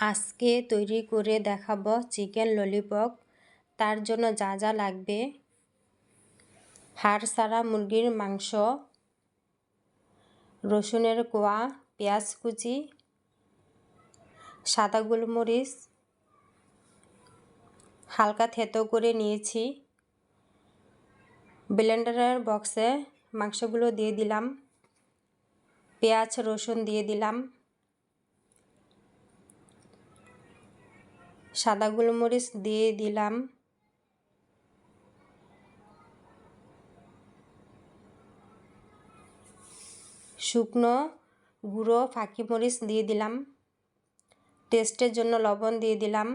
আজকে তৈরি করে দেখাবো চিকেন ললিপপ। তার জন্য যা যা লাগবে। হাড় সারা মুরগির মাংস, রসুনের কোয়া, পেঁয়াজ কুচি, সাদা গোলমরিচ, হালকা থেতো করে নিয়েছি। ব্লেন্ডারের বক্সে মাংসগুলো দিয়ে দিলাম। পেঁয়াজ, রসুন দিয়ে দিলাম। সাদা গোলমরিচ দিয়ে দিলাম। শুকনো, গুঁড়ো, ফাঁকি মরিচ দিয়ে দিলাম। টেস্টের জন্য লবণ দিয়ে দিলাম।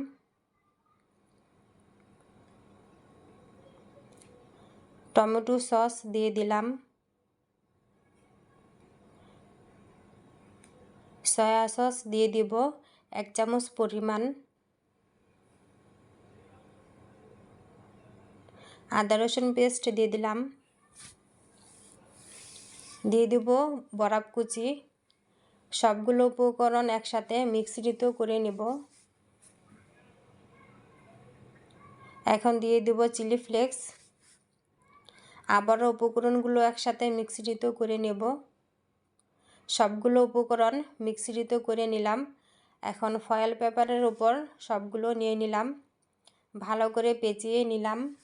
টমেটো সস দিয়ে দিলাম। সয়া সস দিয়ে দিব এক চামচ পরিমাণ। আদা রসুন পেস্ট দিয়ে দিলাম। দিয়ে দেব বরাব কুচি। সবগুলো উপকরণ একসাথে মিক্সিত করে নেব। এখন দিয়ে দেব চিলি ফ্লেক্স। আবারও উপকরণগুলো একসাথে মিক্সিত করে নেব। সবগুলো উপকরণ মিক্সিত করে নিলাম। এখন ফয়েল পেপারের উপর সবগুলো নিয়ে নিলাম। ভালো করে পেঁচিয়ে নিলাম।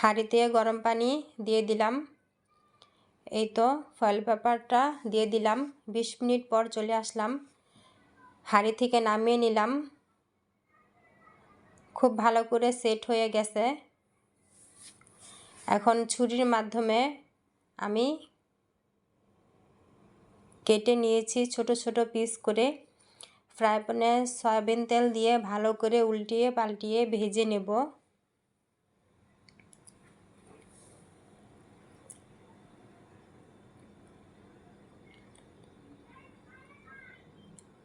হাঁড়িতে গরম পানি দিয়ে দিলাম। এই তো ফয়েল পেপারটা দিয়ে দিলাম। বিশ মিনিট পর চলে আসলাম। হাঁড়ি থেকে নামিয়ে নিলাম। খুব ভালো করে সেট হয়ে গেছে। এখন ছুরির মাধ্যমে আমি কেটে নিয়েছি ছোট ছোট পিস করে। ফ্রাই প্যানে সয়াবিন তেল দিয়ে ভালো করে উল্টিয়ে পাল্টিয়ে ভেজে নেব।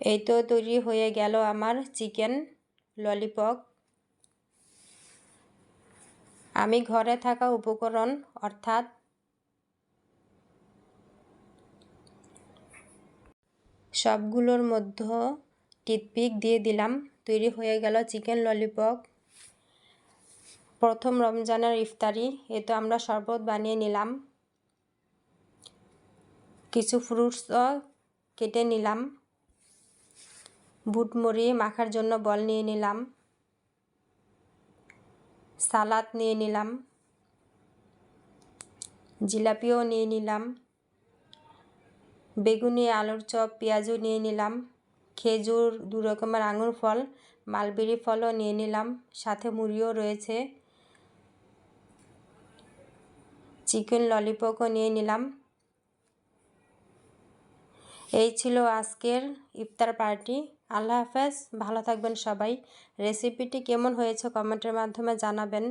এই তো তৈরি হয়ে গেল আমার চিকেন ললিপপ। আমি ঘরে থাকা উপকরণ, অর্থাৎ সবগুলোর মধ্যে টিথপিক দিয়ে দিলাম। তৈরি হয়ে গেল চিকেন ললিপপ। প্রথম রমজানের ইফতারি, এ তো আমরা শরবত বানিয়ে নিলাম। কিছু ফ্রুটসও কেটে নিলাম। বুট মুড়ি মাখার জন্য বল নিয়ে নিলাম। সালাদ নিয়ে নিলাম। জিলাপিও নিয়ে নিলাম। বেগুনি, আলুর চপ, পেঁয়াজও নিয়ে নিলাম। খেজুর, দু রকমের আঙুর ফল, মালবেরি ফলও নিয়ে নিলাম। সাথে মুড়িও রয়েছে। চিকেন ললিপপও নিয়ে নিলাম। এই ছিল আজকের ইফতার পার্টি। আল্লাহ হাফেজ, ভালো থাকবেন সবাই। রেসিপিটি কেমন হয়েছে কমেন্টের মাধ্যমে জানাবেন।